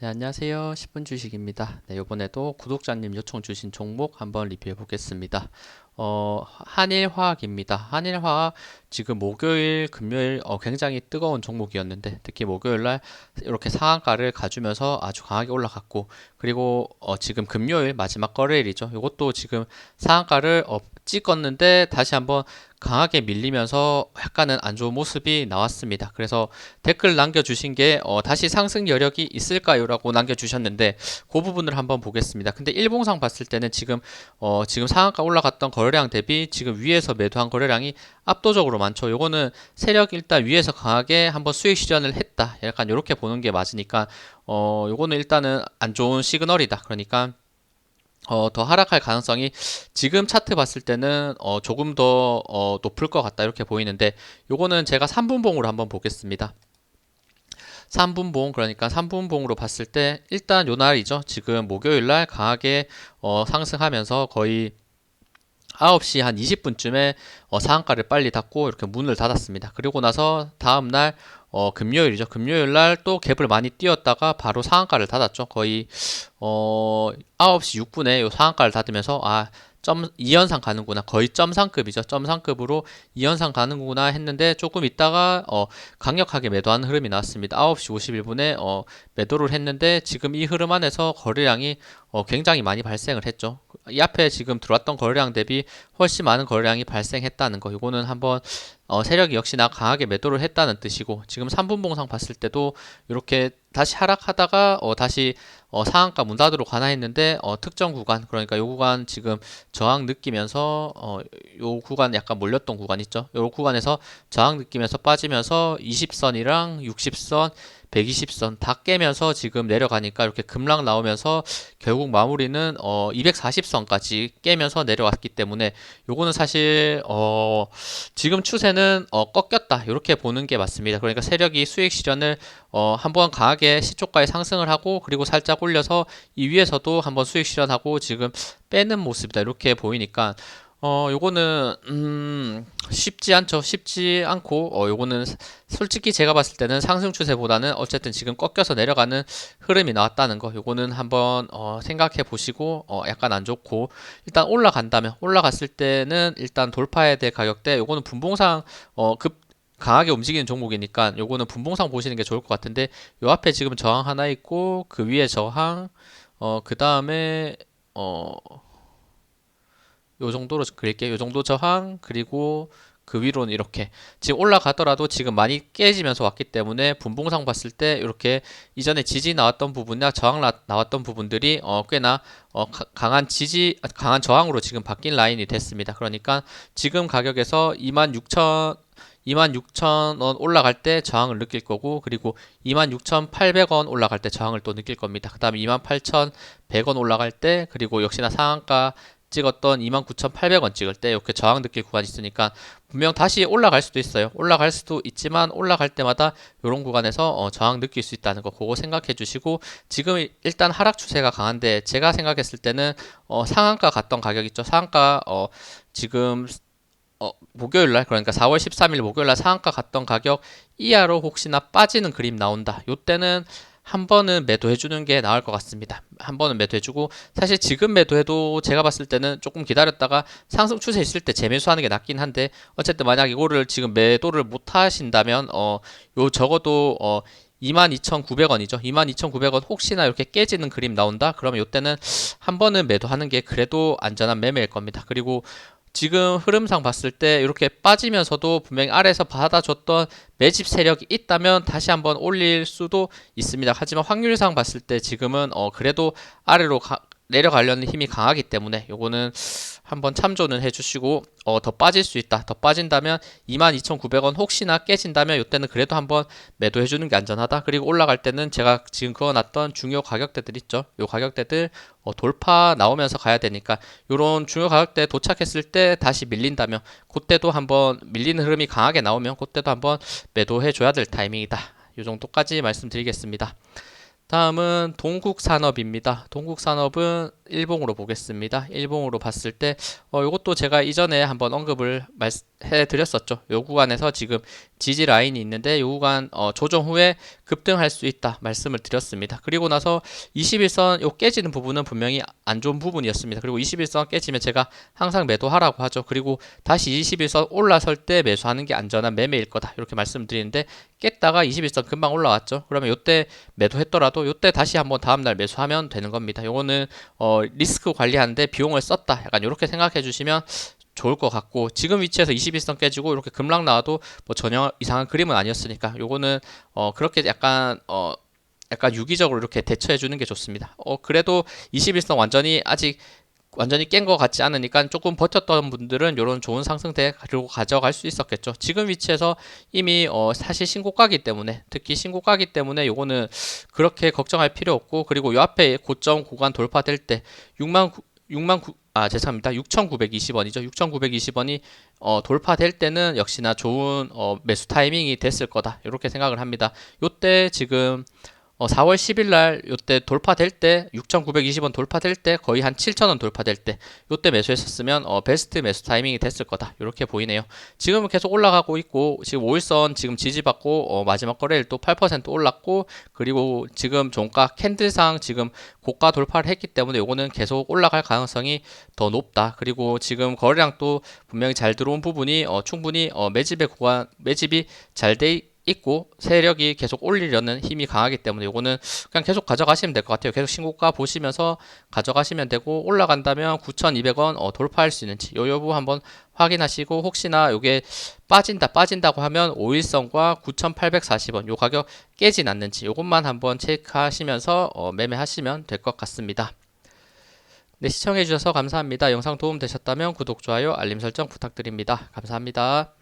네, 안녕하세요. 10분 주식입니다. 네, 이번에도 구독자님 요청 주신 종목 한번 리뷰해 보겠습니다. 어, 한일화학입니다. 한일화학 지금 목요일, 금요일 어, 굉장히 뜨거운 종목이었는데 특히 목요일 날 이렇게 상한가를 가주면서 아주 강하게 올라갔고 그리고 어, 지금 금요일 마지막 거래일이죠. 이것도 지금 상한가를 어, 찍었는데 다시 한번 강하게 밀리면서 약간은 안 좋은 모습이 나왔습니다. 그래서 댓글 남겨주신 게 어, 다시 상승 여력이 있을까요? 라고 남겨주셨는데 그 부분을 한번 보겠습니다. 근데 일봉상 봤을 때는 지금 어, 지금 상한가 올라갔던 거래량 대비 지금 위에서 매도한 거래량이 압도적으로 많죠. 요거는 세력 일단 위에서 강하게 한번 수익 실현을 했다. 약간 이렇게 보는 게 맞으니까 어, 요거는 일단은 안 좋은 시그널이다. 그러니까 어, 더 하락할 가능성이 지금 차트 봤을 때는 어, 조금 더 어, 높을 것 같다 이렇게 보이는데 요거는 제가 3분봉으로 한번 보겠습니다. 3분봉 그러니까 3분봉으로 봤을 때 일단 요 날이죠. 지금 목요일 날 강하게 어, 상승하면서 거의 9시 한 20분쯤에 어, 상한가를 빨리 닫고 이렇게 문을 닫았습니다. 그리고 나서 다음 날 어, 금요일이죠. 금요일 날 또 갭을 많이 띄었다가 바로 상한가를 닫았죠. 거의 어, 9시 6분에 요 상한가를 닫으면서 아, 점 2연상 가는구나. 거의 점상급이죠. 점상급으로 2연상 가는구나 했는데 조금 있다가 어, 강력하게 매도하는 흐름이 나왔습니다. 9시 51분에 어, 매도를 했는데 지금 이 흐름 안에서 거래량이 어, 굉장히 많이 발생을 했죠. 이 앞에 지금 들어왔던 거래량 대비 훨씬 많은 거래량이 발생했다는 거. 이거는 한번 어, 세력이 역시나 강하게 매도를 했다는 뜻이고 지금 3분 봉상 봤을 때도 이렇게 다시 하락하다가 어, 다시 어, 상한가 문 닫으러 가나 했는데 어, 특정 구간 그러니까 요 구간 지금 저항 느끼면서 어, 요 구간 약간 몰렸던 구간 있죠. 요 구간에서 저항 느끼면서 빠지면서 20선이랑 60선 120선 다 깨면서 지금 내려가니까 이렇게 급락 나오면서 결국 마무리는 어 240선까지 깨면서 내려왔기 때문에 요거는 사실 어 지금 추세는 어 꺾였다 이렇게 보는 게 맞습니다. 그러니까 세력이 수익 실현을 어 한번 강하게 시초가에 상승을 하고 그리고 살짝 올려서 이 위에서도 한번 수익 실현하고 지금 빼는 모습이다 이렇게 보이니까 어, 요거는, 음, 쉽지 않죠. 쉽지 않고, 어, 요거는 솔직히 제가 봤을 때는 상승 추세보다는 어쨌든 지금 꺾여서 내려가는 흐름이 나왔다는 거, 요거는 한번, 어, 생각해 보시고, 어, 약간 안 좋고, 일단 올라간다면, 올라갔을 때는 일단 돌파해야 될 가격대, 요거는 분봉상, 어, 급, 강하게 움직이는 종목이니까 요거는 분봉상 보시는 게 좋을 것 같은데 요 앞에 지금 저항 하나 있고 그 위에 저항 어 그 다음에 어 요 정도로 그릴게요. 요 정도 저항 그리고 그 위로는 이렇게 지금 올라가더라도 지금 많이 깨지면서 왔기 때문에 분봉상 봤을 때 이렇게 이전에 지지 나왔던 부분이나 저항 나, 나왔던 부분들이 어 꽤나 어 가, 강한 지지 강한 저항으로 지금 바뀐 라인이 됐습니다. 그러니까 지금 가격에서 26,000 26,000원 올라갈 때 저항을 느낄 거고 그리고 26,800원 올라갈 때 저항을 또 느낄 겁니다. 그 다음에 28,100원 올라갈 때 그리고 역시나 상한가 찍었던 29,800원 찍을 때 이렇게 저항 느낄 구간이 있으니까 분명 다시 올라갈 수도 있어요. 올라갈 수도 있지만 올라갈 때마다 이런 구간에서 어, 저항 느낄 수 있다는 거 그거 생각해 주시고 지금 일단 하락 추세가 강한데 제가 생각했을 때는 어, 상한가 갔던 가격 있죠. 상한가 어, 지금 어, 목요일 날 그러니까 4월 13일 목요일 날 상한가 갔던 가격 이하로 혹시나 빠지는 그림 나온다. 요때는 한 번은 매도해 주는 게 나을 것 같습니다. 한 번은 매도해 주고 사실 지금 매도해도 제가 봤을 때는 조금 기다렸다가 상승 추세 있을 때 재매수하는 게 낫긴 한데 어쨌든 만약 이거를 지금 매도를 못 하신다면 어 요 적어도 어 22,900원이죠. 22,900원 혹시나 이렇게 깨지는 그림 나온다? 그러면 이때는 한 번은 매도하는 게 그래도 안전한 매매일 겁니다. 그리고 지금 흐름상 봤을 때 이렇게 빠지면서도 분명히 아래에서 받아줬던 매집 세력이 있다면 다시 한번 올릴 수도 있습니다. 하지만 확률상 봤을 때 지금은 어 그래도 아래로 가, 내려가려는 힘이 강하기 때문에 요거는 한번 참조는 해주시고 어, 더 빠질 수 있다. 더 빠진다면 22,900원 혹시나 깨진다면 이때는 그래도 한번 매도해 주는 게 안전하다. 그리고 올라갈 때는 제가 지금 그어놨던 중요 가격대들 있죠. 요 가격대들 어, 돌파 나오면서 가야 되니까 요런 중요 가격대 도착했을 때 다시 밀린다면 그때도 한번 밀리는 흐름이 강하게 나오면 그때도 한번 매도해 줘야 될 타이밍이다. 요 정도까지 말씀드리겠습니다. 다음은 동국산업입니다. 동국산업은 일봉으로 보겠습니다. 일봉으로 봤을 때 어, 이것도 제가 이전에 한번 언급을 말, 해드렸었죠. 요 구간에서 지금 지지 라인이 있는데 요 구간 어, 조정 후에 급등할 수 있다 말씀을 드렸습니다. 그리고 나서 21선 요 깨지는 부분은 분명히 안 좋은 부분이었습니다. 그리고 21선 깨지면 제가 항상 매도하라고 하죠. 그리고 다시 21선 올라설 때 매수하는 게 안전한 매매일 거다 이렇게 말씀드리는데 깼다가 21선 금방 올라왔죠. 그러면 요때 매도했더라도 요때 다시 한번 다음날 매수하면 되는 겁니다. 요거는 어, 리스크 관리하는데 비용을 썼다. 약간 이렇게 생각해 주시면 좋을 것 같고 지금 위치에서 21선 깨지고 이렇게 급락 나와도 뭐 전혀 이상한 그림은 아니었으니까 요거는 어 그렇게 약간 어 약간 유기적으로 이렇게 대처해 주는 게 좋습니다. 어 그래도 21선 완전히 아직 완전히 깬 것 같지 않으니까 조금 버텼던 분들은 이런 좋은 상승대 가지고 가져갈 수 있었겠죠. 지금 위치에서 이미 어 사실 신고가기 때문에 특히 신고가기 때문에 요거는 그렇게 걱정할 필요 없고 그리고 요 앞에 고점 구간 돌파될 때 6만 6만 9, 아 죄송합니다. 6,920원이죠. 6,920원이 어, 돌파될 때는 역시나 좋은 어, 매수 타이밍이 됐을 거다. 이렇게 생각을 합니다. 요때 지금 어, 4월 10일 날 요때 돌파될 때 6,920원 돌파될 때 거의 한 7,000원 돌파될 때 요때 매수했었으면 어, 베스트 매수 타이밍이 됐을 거다. 이렇게 보이네요. 지금은 계속 올라가고 있고 지금 5일선 지금 지지받고 어, 마지막 거래일 또 8% 올랐고 그리고 지금 종가 캔들상 지금 고가 돌파를 했기 때문에 요거는 계속 올라갈 가능성이 더 높다. 그리고 지금 거래량도 분명히 잘 들어온 부분이 어, 충분히 어, 매집의 구간 매집이 잘돼 있고 세력이 계속 올리려는 힘이 강하기 때문에 요거는 그냥 계속 가져가시면 될 것 같아요. 계속 신고가 보시면서 가져가시면 되고 올라간다면 9,200원 어, 돌파할 수 있는지 요 여부 한번 확인하시고 혹시나 요게 빠진다 빠진다고 하면 5일선과 9,840원 요 가격 깨진 않는지 요것만 한번 체크하시면서 어, 매매하시면 될 것 같습니다. 네, 시청해주셔서 감사합니다. 영상 도움 되셨다면 구독, 좋아요, 알림 설정 부탁드립니다. 감사합니다.